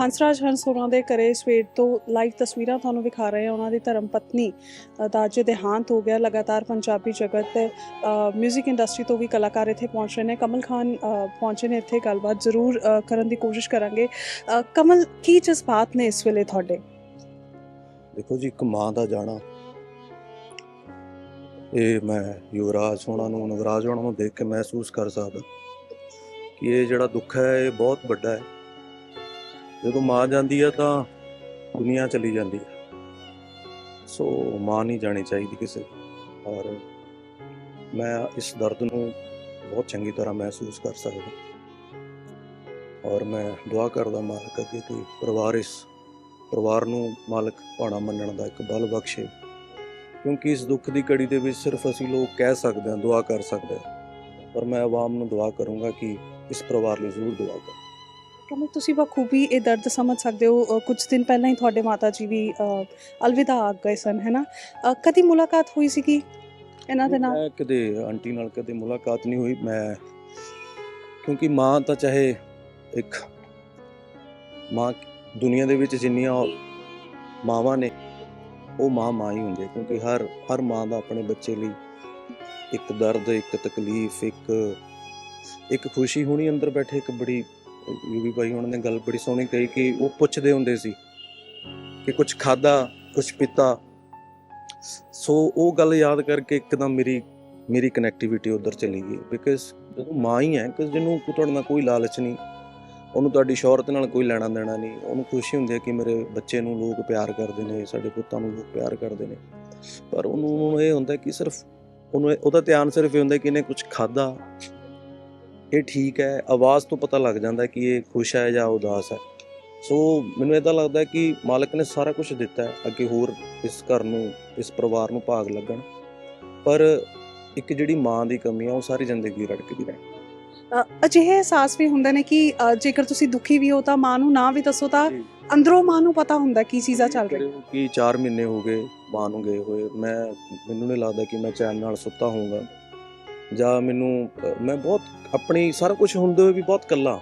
ਹੰਸਰਾਜ ਹੰਸ ਹੋਰਾਂ ਦੇ ਘਰੇ ਸਵੇਰ ਤੋਂ ਲਾਈਵ ਤਸਵੀਰਾਂ ਤੁਹਾਨੂੰ ਵਿਖਾ ਰਹੇ ਹਾਂ। ਉਹਨਾਂ ਦੀ ਧਰਮ ਪਤਨੀ ਦਾ ਅੱਜ ਦੇਹਾਂਤ ਹੋ ਗਿਆ। ਲਗਾਤਾਰ ਪੰਜਾਬੀ ਜਗਤ 뮤직 ਇੰਡਸਟਰੀ ਤੋਂ ਵੀ ਕਲਾਕਾਰ ਇੱਥੇ ਪਹੁੰਚ ਰਹੇ ਨੇ। ਕਮਲ ਖਾਨ ਪਹੁੰਚੇ ਨੇ ਇੱਥੇ। ਗੱਲਬਾਤ ਜ਼ਰੂਰ ਕਰਨ ਦੀ ਕੋਸ਼ਿਸ਼ ਕਰਾਂਗੇ। ਕਮਲ, ਕੀ ਜਜ਼ਬਾਤ ਨੇ ਇਸ ਵੇਲੇ ਤੁਹਾਡੇ? ਦੇਖੋ ਜੀ, ਇੱਕ ਮਾਂ ਦਾ ਜਾਣਾ। ਇਹ ਮੈਂ ਯੁਵਰਾਜ ਹੋਣਾ ਨੂੰ ਨਵਰਾਜ ਹੋਣਾ ਨੂੰ ਦੇਖ ਕੇ ਮਹਿਸੂਸ ਕਰ ਸਕਦਾ ਕਿ ਇਹ ਜਿਹੜਾ ਦੁੱਖ ਹੈ, ਇਹ ਬਹੁਤ ਵੱਡਾ ਹੈ। ਜਦੋਂ ਮਾਂ ਜਾਂਦੀ ਹੈ ਤਾਂ ਦੁਨੀਆ ਚਲੀ ਜਾਂਦੀ ਹੈ ਸੋ ਮਾਂ ਨਹੀਂ ਜਾਣੀ ਚਾਹੀਦੀ ਕਿਸੇ ਔਰ ਮੈਂ ਇਸ ਦਰਦ ਨੂੰ ਬਹੁਤ ਚੰਗੀ ਤਰ੍ਹਾਂ ਮਹਿਸੂਸ ਕਰ ਸਕਦਾ। ਔਰ ਮੈਂ ਦੁਆ ਕਰਦਾ ਮਾਲਕ ਅੱਗੇ ਕਿ ਪਰਿਵਾਰ ਇਸ ਪਰਿਵਾਰ ਨੂੰ ਮਾਲਕ ਭਾਣਾ ਮੰਨਣ ਦਾ ਇੱਕ ਬਲ ਬਖਸ਼ੇ। ਕਿਉਂਕਿ ਇਸ ਦੁੱਖ ਦੀ ਕੜੀ ਦੇ ਵਿੱਚ ਸਿਰਫ ਅਸੀਂ ਲੋਕ ਕਹਿ ਸਕਦੇ ਹਾਂ, ਦੁਆ ਕਰ ਸਕਦੇ ਹਾਂ। ਪਰ ਮੈਂ ਆਵਾਮ ਨੂੰ ਦੁਆ ਕਰੂੰਗਾ ਕਿ ਇਸ ਪਰਿਵਾਰ ਲਈ ਜ਼ਰੂਰ ਦੁਆ ਕਰੋ। ਕਮਲ ਤੁਸੀਂ ਬਖੂਬੀ ਇਹ ਦਰਦ ਸਮਝ ਸਕਦੇ ਹੋ। ਅ, ਕੁਝ ਦਿਨ ਪਹਿਲਾਂ ਹੀ ਤੁਹਾਡੇ ਮਾਤਾ ਜੀ ਵੀ ਅਲਵਿਦਾ ਆ ਗਏ ਸਨ ਹੈ ਕਦੀ ਮੁਲਾਕਾਤ ਹੋਈ ਸੀਗੀ ਇਹਨਾਂ ਦੇ ਨਾਲ? ਮੈਂ ਕਦੇ ਆਂਟੀ ਨਾਲ ਕਦੇ ਮੁਲਾਕਾਤ ਨਹੀਂ ਹੋਈ। ਮੈਂ ਕਿਉਂਕਿ ਮਾਂ ਤਾਂ ਚਾਹੇ ਇੱਕ ਮਾਂ ਦੁਨੀਆ ਦੇ ਵਿੱਚ ਜਿੰਨੀਆਂ ਮਾਵਾਂ ਨੇ ਉਹ ਮਾਂ ਮਾਂ ਹੀ ਹੁੰਦੀ ਹੈ ਕਿਉਂਕਿ ਹਰ ਹਰ ਮਾਂ ਦਾ ਆਪਣੇ ਬੱਚੇ ਲਈ ਇੱਕ ਦਰਦ ਇੱਕ ਤਕਲੀਫ ਇੱਕ ਇੱਕ ਖੁਸ਼ੀ ਹੋਣੀ ਅੰਦਰ ਬੈਠੇ ਇੱਕ ਬੜੀ ਯੂਵੀ ਭਾਈ ਉਹਨਾਂ ਨੇ ਗੱਲ ਬੜੀ ਸੋਹਣੀ ਕਹੀ ਕਿ ਉਹ ਪੁੱਛਦੇ ਹੁੰਦੇ ਸੀ ਕਿ ਕੁਝ ਖਾਦਾ ਕੁਝ ਪੀਤਾ। ਸੋ ਉਹ ਗੱਲ ਯਾਦ ਕਰਕੇ ਇੱਕਦਮ ਮੇਰੀ ਮੇਰੀ ਕਨੈਕਟੀਵਿਟੀ ਉਧਰ ਚਲੀ ਗਈ। ਬਿਕਾਜ਼ ਜਦੋਂ ਮਾਂ ਹੀ ਹੈ ਕਿ ਜਿਹਨੂੰ ਤੁਹਾਡੇ ਨਾਲ ਕੋਈ ਲਾਲਚ ਨਹੀਂ, ਉਹਨੂੰ ਤੁਹਾਡੀ ਸ਼ੌਹਰਤ ਨਾਲ ਕੋਈ ਲੈਣਾ ਦੇਣਾ ਨਹੀਂ, ਉਹਨੂੰ ਖੁਸ਼ੀ ਹੁੰਦੀ ਹੈ ਕਿ ਮੇਰੇ ਬੱਚੇ ਨੂੰ ਲੋਕ ਪਿਆਰ ਕਰਦੇ ਨੇ, ਸਾਡੇ ਪੁੱਤਾਂ ਨੂੰ ਲੋਕ ਪਿਆਰ ਕਰਦੇ ਨੇ। ਪਰ ਉਹਨੂੰ ਉਹਨੂੰ ਇਹ ਹੁੰਦਾ ਕਿ ਸਿਰਫ ਉਹਨੂੰ ਉਹਦਾ ਧਿਆਨ ਸਿਰਫ ਇਹ ਹੁੰਦਾ ਕਿ ਇਹਨੇ ਕੁਝ ਖਾਦਾ ਇਹ ਠੀਕ ਹੈ ਆਵਾਜ਼ ਤੋਂ ਪਤਾ ਲੱਗ ਜਾਂਦਾ ਕਿ ਇਹ ਖੁਸ਼ ਹੈ ਜਾਂ ਉਦਾਸ ਹੈ। ਸੋ ਮੈਨੂੰ ਇਦਾਂ ਲੱਗਦਾ ਕਿ ਮਾਲਕ ਨੇ ਸਾਰਾ ਕੁਝ ਦਿੱਤਾ ਹੈ ਅੱਗੇ ਹੋਰ ਇਸ ਘਰ ਨੂੰ ਇਸ ਪਰਿਵਾਰ ਨੂੰ ਭਾਗ ਲੱਗਣ। ਪਰ ਇੱਕ ਜਿਹੜੀ ਮਾਂ ਦੀ ਕਮੀ ਆ ਉਹ ਸਾਰੀ ਜ਼ਿੰਦਗੀ ਰੜਕਦੀ ਰਹੇ। ਅਜਿਹੇ ਅਹਿਸਾਸ ਵੀ ਹੁੰਦੇ ਨੇ ਕਿ ਜੇਕਰ ਤੁਸੀਂ ਦੁਖੀ ਵੀ ਹੋ ਤਾਂ ਮਾਂ ਨੂੰ ਨਾ ਵੀ ਦੱਸੋ ਤਾਂ ਅੰਦਰੋਂ ਮਾਂ ਨੂੰ ਪਤਾ ਹੁੰਦਾ ਕੀ ਚੀਜ਼ਾਂ ਚੱਲ ਰਹੀਆਂ। ਕਿ 4 ਮਹੀਨੇ ਹੋ ਗਏ ਮਾਂ ਨੂੰ ਗਏ ਹੋਏ। ਮੈਂ ਮੈਨੂੰ ਨਹੀਂ ਲੱਗਦਾ ਕਿ ਮੈਂ ਚੈਨ ਨਾਲ ਸੁੱਤਾ ਹੋਊਗਾ। ਜਾਂ ਮੈਨੂੰ ਮੈਂ ਬਹੁਤ ਆਪਣੀ ਸਾਰਾ ਕੁਝ ਹੁੰਦੇ ਹੋਏ ਵੀ ਬਹੁਤ ਕੱਲਾ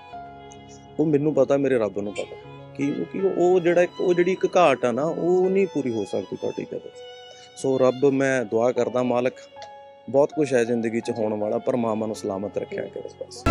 ਉਹ ਮੈਨੂੰ ਪਤਾ, ਮੇਰੇ ਰੱਬ ਨੂੰ ਪਤਾ। ਕਿ ਉਹ ਕਿ ਉਹ ਜਿਹੜਾ ਉਹ ਜਿਹੜੀ ਇੱਕ ਘਾਟ ਆ ਨਾ, ਉਹ ਨਹੀਂ ਪੂਰੀ ਹੋ ਸਕਦੀ ਤੁਹਾਡੀ ਕਦੇ ਸੋ ਰੱਬ, ਮੈਂ ਦੁਆ ਕਰਦਾ ਮਾਲਕ, ਬਹੁਤ ਕੁਝ ਹੈ ਜ਼ਿੰਦਗੀ 'ਚ ਹੋਣ ਵਾਲਾ, ਪਰ ਮਾਮਾ ਨੂੰ ਸਲਾਮਤ ਰੱਖਿਆ ਕਰੇ ਬਸ।